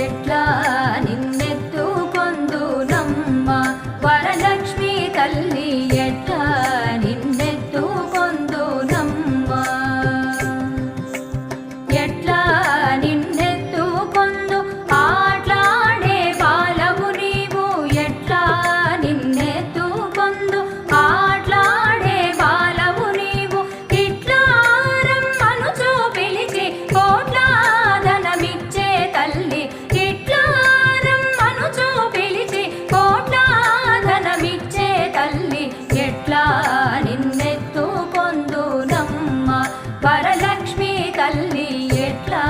ఎట్లా నిన్నెత్తు పొందునమ్మ వరలక్ష్మి తల్లి ఎట్లా ఎట్లా